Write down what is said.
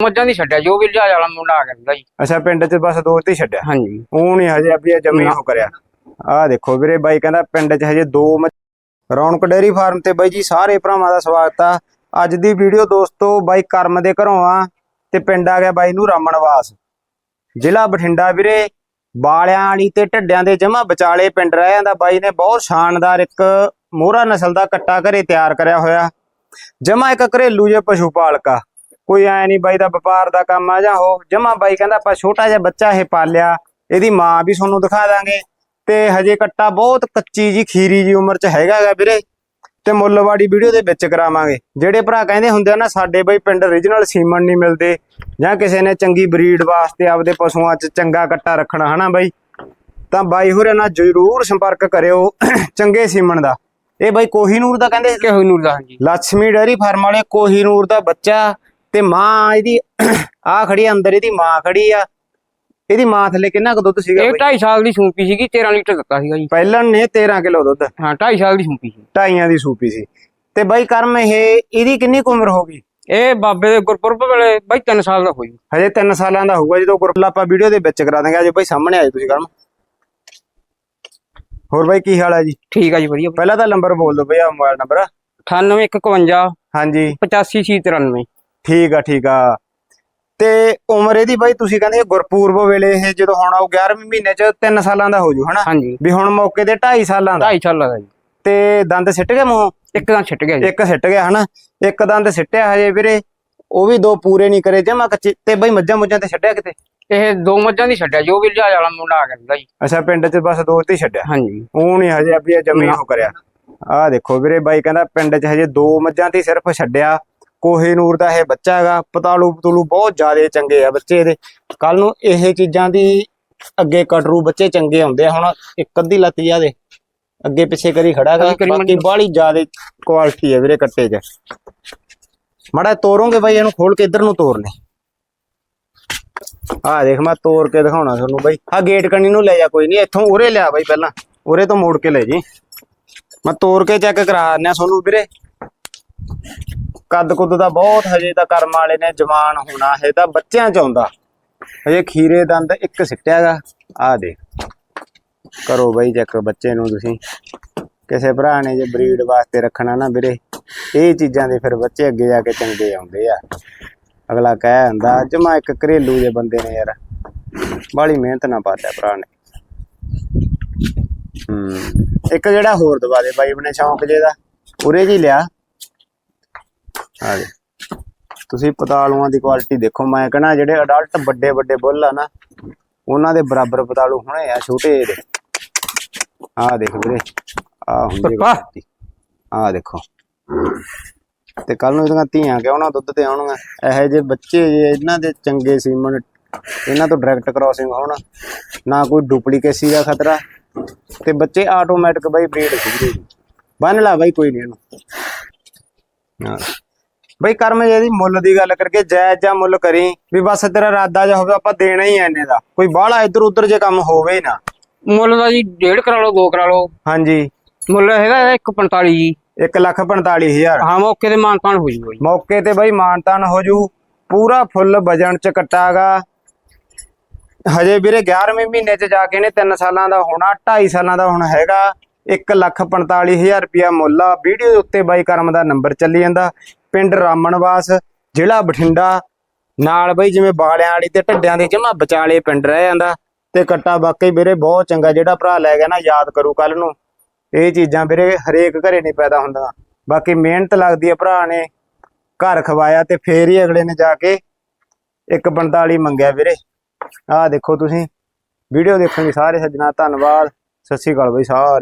ਮੱਝਾਂ ਦੀ ਛੱਡਿਆ ਜੋ ਵੀ ਲਿਆ ਵਾਲਾ ਮੁੰਡਾ ਆ ਗਿਆ ਸੀਗਾ ਜੀ ਅੱਛਾ ਪਿੰਡ 'ਚ ਬਸ ਦੋ ਤੇ ਛੱਡਿਆ? ਹਾਂਜੀ। ਉਹ ਨਹੀਂ ਹਜੇ ਆਪੀ ਜਮੀ ਨਾ। ਉਹ ਕਰਿਆ। ਆਹ ਦੇਖੋ ਵੀਰੇ ਬਾਈ ਕਹਿੰਦਾ ਪਿੰਡ 'ਚ ਹਜੇ ਦੋ ਰੌਣਕ ਡੇਅਰੀ ਫਾਰਮ ਤੇ ਬਾਈ ਜੀ ਸਾਰੇ ਭਰਾਵਾਂ ਦਾ ਸਵਾਗਤ ਆ। ਅੱਜ ਦੀ ਵੀਡੀਓ ਦੋਸਤੋ ਬਾਈ ਕਰਮ ਦੇ ਘਰੋਂ ਆ ਤੇ ਪਿੰਡ ਆ ਗਿਆ ਬਾਈ ਨੂੰ ਰਾਮਣਵਾਸ। ਜ਼ਿਲ੍ਹਾ ਬਠਿੰਡਾ ਵੀਰੇ ਬਾਲਿਆਂ ਵਾਲੀ ਤੇ ਢੱਡਿਆਂ ਦੇ ਜਮਾ ਵਿਚਾਲੇ ਪਿੰਡ ਰਹਿ ਜਾਂਦਾ ਬਾਈ ਨੇ। ਬਹੁਤ ਸ਼ਾਨਦਾਰ ਇੱਕ ਮੋਹਰਾ ਨਸਲ ਦਾ ਕੱਟਾ ਘਰੇ ਤਿਆਰ ਕਰਿਆ ਹੋਇਆ। ਜਮਾ ਇੱਕ ਘਰੇਲੂ ਜੇ ਪਸ਼ੂ ਪਾਲਕਾ ਕੋਈ ਐ ਨਹੀਂ ਬਾਈ ਦਾ ਵਪਾਰ ਦਾ ਕੰਮ ਆ ਜਾਂ ਉਹ ਜਮਾ ਬਾਈ ਕਹਿੰਦਾ ਆਪਾਂ ਛੋਟਾ ਜਿਹਾ ਬੱਚਾ ਇਹ ਪਾਲਿਆ ਇਹਦੀ ਮਾਂ ਵੀ ਤੁਹਾਨੂੰ ਦਿਖਾ ਦਾਂਗੇ। ਤੇ ਹਜੇ ਕੱਟਾ ਬਹੁਤ ਕੱਚੀ ਜੀ ਖੀਰੀ ਜੀ ਉਮਰ ਚ ਹੈਗਾ ਗਾ ਵੀਰੇ। ਤੇ ਮੁੱਲਵਾੜੀ ਵੀਡੀਓ ਦੇ ਵਿੱਚ ਕਰਾਵਾਂਗੇ। ਜਿਹੜੇ ਭਰਾ ਕਹਿੰਦੇ ਹੁੰਦੇ ਨਾ ਸਾਡੇ ਬਈ ਪਿੰਡ origignal ਸੀਮਨ ਨਹੀਂ ਮਿਲਦੇ ਜਾਂ ਕਿਸੇ ਨੇ ਚੰਗੀ ਬਰੀਡ ਵਾਸਤੇ ਆਪਦੇ ਪਸ਼ੂਆਂ 'ਚ ਚੰਗਾ ਕੱਟਾ ਰੱਖਣਾ ਹਨਾ ਬਾਈ? ਤਾਂ ਬਾਈ ਹੋਰੇ ਨਾਲ ਜ਼ਰੂਰ ਸੰਪਰਕ ਕਰਿਓ ਚੰਗੇ ਸੀਮਨ ਦਾ। ਇਹ ਬਾਈ ਕੋਹੀਨੂਰ ਦਾ ਕਹਿੰਦੇ? ਕਿ ਹੋਈ ਨੂਰ ਦਾ ਹਾਂਜੀ। ਲక్ష్ਮੀ ਡੈਰੀ ਫਾਰਮ ਵਾਲੇ ਕੋਹੀਨੂਰ ਦਾ ਬੱਚਾ। ਤੇ ਮਾਂ ਇਹਦੀ ਆ ਖੜੀ ਆ ਅੰਦਰ ਇਹਦੀ ਮਾਂ ਖੜੀ ਆ। ਇਹਦੀ ਮਾਂ ਥੱਲੇ ਕਿੰਨਾ ਕੁ ਦੁੱਧ ਸੀਗਾ ਇਹ ਬਾਈ? 2.5 ਸਾਲ ਦੀ ਸੂਪੀ ਸੀਗੀ 13 ਲੀਟਰ ਦਿੱਤਾ ਸੀਗਾ ਜੀ। ਪਹਿਲਾਂ ਨੇ 13 ਕਿਲੋ ਦੁੱਧ। ਹਾਂ 2.5 ਸਾਲ ਦੀ ਸੂਪੀ ਸੀ। ਢਾਈਆਂ ਦੀ ਸੂਪੀ ਸੀ। ਤੇ ਬਾਈ ਕਰਮ ਇਹ ਇਹਦੀ ਕਿੰਨੀ ਕੁ ਉਮਰ ਹੋ ਗਈ? ਇਹ ਬਾਬੇ ਦੇ ਗੁਰਪੁਰਬ ਵੇਲੇ ਬਾਈ 3 ਸਾਲ ਦਾ ਹੋਈ। ਹਜੇ 3 ਸਾਲਾਂ ਦਾ ਹੋਊਗਾ ਜਦੋਂ ਗੁਰਪਲਾ ਆਪਾਂ ਵੀਡੀਓ ਦੇ ਵਿੱਚ ਕਰਾ ਦਾਂਗੇ ਅੱਜ ਬਾਈ ਸਾਹਮਣੇ ਆਏ ਤੁਸੀਂ ਕਰਮ। ਹੋਰ ਬਾਈ ਕੀ ਹਾਲ ਹੈ ਜੀ? ਠੀਕ ਆ ਜੀ ਵਧੀਆ। ਪਹਿਲਾਂ ਤਾਂ ਨੰਬਰ ਬੋਲ ਦਿਓ ਬਈ ਆ ਮੋਬਾਈਲ ਨੰਬਰ 9851 ਹਾਂਜੀ। 8593 ਠੀਕ ਆ ਠੀਕ ਆ। ਤੇ ਉਮਰ ਇਹਦੀ ਬਾਈ ਤੁਸੀਂ ਕਹਿੰਦੇ ਗੁਰਪੂਰਬ ਵੇਲੇ ਇਹ ਜਦੋਂ ਹੁਣ ਆਉ 11ਵੇਂ ਮਹੀਨੇ ਚ 3 ਸਾਲਾਂ ਦਾ ਹੋ ਜੂ ਹਨਾ? ਹਾਂਜੀ। ਵੀ ਹੁਣ ਮੌਕੇ ਤੇ 2.5 ਸਾਲਾਂ ਦਾ। 2.5 ਸਾਲ ਦਾ ਜੀ। ਤੇ ਦੰਦ ਸਿੱਟ ਗਏ ਮੂੰਹ? ਇੱਕ ਤਾਂ ਛਿੱਟ ਗਿਆ ਜੀ। ਇੱਕ ਸਿੱਟ ਗਿਆ ਹਨਾ? ਇੱਕ ਦੰਦ ਸਿੱਟਿਆ ਹਜੇ ਵੀਰੇ ਉਹ ਵੀ ਦੋ ਪੂਰੇ ਨਹੀਂ ਕਰੇ ਜਮਾ ਕੱਚੇ। ਤੇ ਬਾਈ ਮੱਝਾਂ ਮੁੱਝਾਂ ਤੇ ਛੱਡਿਆ ਕਿਤੇ? ਇਹ ਦੋ ਮੱਝਾਂ ਦੀ ਛੱਡਿਆ ਜੋ ਵੀ ਲਿਆ ਵਾਲਾ ਮੁੰਡਾ ਆ ਗਿਆ ਜੀ। ਅੱਛਾ ਪਿੰਡ 'ਚ ਬਸ ਦੋ ਤੇ ਛੱਡਿਆ? ਹਾਂਜੀ। ਉਹ ਨਹੀਂ ਹਜੇ ਆਪੀ ਜਮੀ। ਉਹ ਕਰਿਆ। ਆਹ ਦੇਖੋ ਵੀਰੇ ਬਾਈ ਕਹਿੰਦਾ ਪਿੰਡ 'ਚ ਹਜੇ ਦੋ ਮੱਝਾਂ ਤੇ ਸਿਰਫ ਛੱਡਿਆ। ਕੋਹੇ ਨੂਰ ਦਾ ਇਹ ਬੱਚਾ ਹੈਗਾ ਪਤਾਲੂ ਪਤੂਲੂ ਬਹੁਤ ਜ਼ਿਆਦੇ ਚੰਗੇ ਆ ਬੱਚੇ ਇਹਦੇ। ਕੱਲ ਨੂੰ ਇਹ ਚੀਜ਼ਾਂ ਦੀ ਅੱਗੇ ਕਟਰੂ ਬੱਚੇ ਚੰਗੇ ਆਉਂਦੇ ਆ ਹੁਣ ਇੱਕ ਅੱਧੀ ਲੱਤ ਜਿਆ ਦੇ ਅੱਗੇ ਪਿੱਛੇ ਕਰੀ ਖੜਾ ਗਾ ਹਾਂਜੀ, ਕਰੀ ਬਾਕੀ। ਬਾਹਲੀ ਜ਼ਿਆਦੇ ਕੁਆਲਿਟੀ ਹੈ ਵੀਰੇ ਕੱਟੇ 'ਚ। ਮੜਾ ਤੋਰੋਂਗੇ ਬਾਈ ਇਹਨੂੰ ਖੋਲ ਕੇ ਇੱਧਰ ਨੂੰ ਤੋਰਨੇ ਆਹ ਦੇਖ ਮੈਂ ਤੋੜ ਕੇ ਦਿਖਾਉਣਾ ਤੁਹਾਨੂੰ ਬਾਈ। ਆ ਗੇਟ ਕਣੀ ਨੂੰ ਲੈ ਜਾ ਕੋਈ ਨਹੀਂ ਇੱਥੋਂ ਉਰੇ ਲਿਆ ਬਾਈ ਪਹਿਲਾਂ। ਉਰੇ ਤੋਂ ਮੋੜ ਕੇ ਲੈ ਜੀ। ਮੈਂ ਤੋੜ ਕੇ ਚੈੱਕ ਕਰਾ ਦਿੰਦਾ ਤੁਹਾਨੂੰ ਵੀਰੇ। ਕੱਦ ਕੁੱਦ ਦਾ ਬਹੁਤ ਹਜੇ ਤਾਂ ਕਰਮ ਵਾਲੇ ਨੇ ਜਵਾਨ ਹੋਣਾ ਇਹ ਤਾਂ ਬੱਚਿਆਂ ਚ ਆਉਂਦਾ। ਹਜੇ ਖੀਰੇ ਦੰਦ ਇੱਕ ਸਿੱਟਿਆਗਾ ਆ ਦੇ ਕਰੋ ਬਾਈ ਚੈੱਕ ਬੱਚੇ ਨੂੰ ਤੁਸੀਂ। ਕਿਸੇ ਭਰਾ ਨੇ ਜੇ ਬਰੀਡ ਵਾਸਤੇ ਰੱਖਣਾ ਨਾ ਵੀਰੇ, ਇਹ ਚੀਜ਼ਾਂ ਦੇ ਫਿਰ ਬੱਚੇ ਅੱਗੇ ਜਾ ਕੇ ਚੰਗੇ ਆਉਂਦੇ ਆ। ਅਗਲਾ ਕਹਿ ਹੁੰਦਾ ਜਮਾ ਇੱਕ ਘਰੇਲੂ ਜੇ ਬੰਦੇ ਨੇ ਯਾਰ। ਬਾਹਲੀ ਮਿਹਨਤ ਨਾ ਪਾਤਾ ਭਰਾ ਨੇ। ਹੂੰ। ਇੱਕ ਜਿਹੜਾ ਹੋਰ ਦਵਾ ਦੇ ਬਾਈ, ਆਪਣੇ ਸ਼ੌਂਕ ਜੇ ਦਾ। ਉਰੇ ਜੀ ਲਿਆ। ਆ ਦੇ ਤੁਸੀਂ ਪਤਾਲੂਆਂ ਦੀ ਕੁਆਲਿਟੀ ਦੇਖੋ ਮੈਂ ਕਹਣਾ ਜਿਹੜੇ ਅਡਲਟ ਵੱਡੇ ਵੱਡੇ ਬੁੱਲ ਆ ਨਾ ਉਹਨਾਂ ਦੇ ਬਰਾਬਰ ਪਤਾਲੂ ਹੋਣੇ ਆ ਛੋਟੇ ਇਹਦੇ ਆ ਦੇਖ ਵੀਰੇ ਆ ਹੁੰਦੀ। ਕੁਆਲਿਟੀ ਆ ਦੇਖੋ। ਤੇ ਕੱਲ ਨੂੰ ਇਹਦੀਆਂ ਧੀਆਂ ਕਿਉਂ ਨਾ ਦੁੱਧ ਤੇ ਆਉਣਗੀਆਂ? ਇਹੋ ਜਿਹੇ ਬੱਚੇ ਜੇ ਇਹਨਾਂ ਦੇ ਚੰਗੇ ਸੀਮਨ ਇਹਨਾਂ ਤੋਂ ਡਾਇਰੈਕਟ ਕ੍ਰਾਸਿੰਗ ਹੋਣ ਨਾ ਕੋਈ ਡੁਪਲੀਕੇਸੀ ਦਾ ਖਤਰਾ ਤੇ ਬੱਚੇ ਆਟੋਮੈਟਿਕ ਬਾਈ ਬਰੀਡ ਸਿੱਧੇ ਬੰਨ ਲਾ ਬਾਈ ਕੋਈ ਨਹੀਂ ਇਹਨੂੰ। ਹਾਂ। ਬਈ ਕਰਮ ਜੇ ਦੀ ਮੁੱਲ ਦੀ ਗੱਲ ਕਰਕੇ ਜਾਇਜ਼ ਜਾਂ ਮੁੱਲ ਕਰੀ ਵੀ ਬਸ ਤੇਰਾ ਇਰਾਦਾ ਜਾ ਹੋਵੇ ਆਪਾਂ ਦੇਣਾ ਹੀ ਐ ਦਾ। ਕੋਈ ਬਾਹਲਾ ਇੱਧਰ ਉੱਧਰ ਜੇ ਕੰਮ ਹੋਵੇ ਨਾ। ਮੁੱਲ ਦਾ ਜੀ ਡੇਢ ਕਰਾ ਲਓ ਦੋ ਕਰਾ ਲਓ। ਹਾਂਜੀ। ਮੁੱਲ ਹੈਗਾ 145 ਜੀ। 1 ਲੱਖ 45 ਹਜ਼ਾਰ। ਹਾਂ ਮੌਕੇ ਤੇ ਮਾਨਤਾਨ ਹੋ ਜੂਗਾ ਜੀ। ਮੌਕੇ ਤੇ ਬਈ ਮਾਨਤਾਨ ਹੋ ਜੂ। ਪੂਰਾ ਫੁੱਲ ਵਜਣ ਚ ਕੱਟਾਗਾ। ਹਜੇ ਵੀਰੇ 11ਵੇਂ ਮਹੀਨੇ ਚ ਜਾ ਕੇ ਨੇ 3 ਸਾਲਾਂ ਦਾ ਹੋਣਾ 2.5 ਸਾਲਾਂ ਦਾ ਹੁਣ ਹੈਗਾ। 1 ਲੱਖ 45 ਹਜ਼ਾਰ ਰੁਪਿਆ ਮੁੱਲ ਆ। ਵੀਡੀਓ ਦੇ ਉੱਤੇ ਬਾਈ ਕਰਮ ਦਾ ਨੰਬਰ ਚੱਲੀ ਜਾਂਦਾ। ਪਿੰਡ ਰਾਮਣਵਾਸ, ਜ਼ਿਲ੍ਹਾ ਬਠਿੰਡਾ। ਨਾਲ ਬਈ ਜਿਵੇਂ ਬਾਲਿਆਂ ਵਾਲੀ ਤੇ ਢੱਡਿਆਂ ਦੇ ਜਮਾ ਵਿਚਾਲੇ ਪਿੰਡ ਰਹਿ ਜਾਂਦਾ। ਤੇ ਕੱਟਾ ਵਾਕਈ ਵੀਰੇ ਬਹੁਤ ਚੰਗਾ, ਜਿਹੜਾ ਭਰਾ ਲੈ ਗਿਆ ਨਾ ਯਾਦ ਕਰੂ ਕੱਲ ਨੂੰ। ਇਹ ਚੀਜ਼ਾਂ ਵੀਰੇ ਹਰੇਕ ਘਰੇ ਨਹੀਂ ਪੈਦਾ ਹੁੰਦੀਆਂ। ਬਾਕੀ ਮਿਹਨਤ ਲੱਗਦੀ ਹੈ ਭਰਾ ਨੇ, ਘਰ ਖਵਾਇਆ ਤੇ ਫੇਰ ਹੀ ਅਗਲੇ ਨੇ ਜਾ ਕੇ 145 ਮੰਗਿਆ ਵੀਰੇ। ਆਹ ਦੇਖੋ ਤੁਸੀਂ, ਵੀਡੀਓ ਦੇਖਣ ਲਈ ਸਾਰੇ ਸੱਜਣਾ, ਧੰਨਵਾਦ। ਸਤਿ ਸ਼੍ਰੀ ਅਕਾਲ ਬਈ ਸਾਰਿਆਂ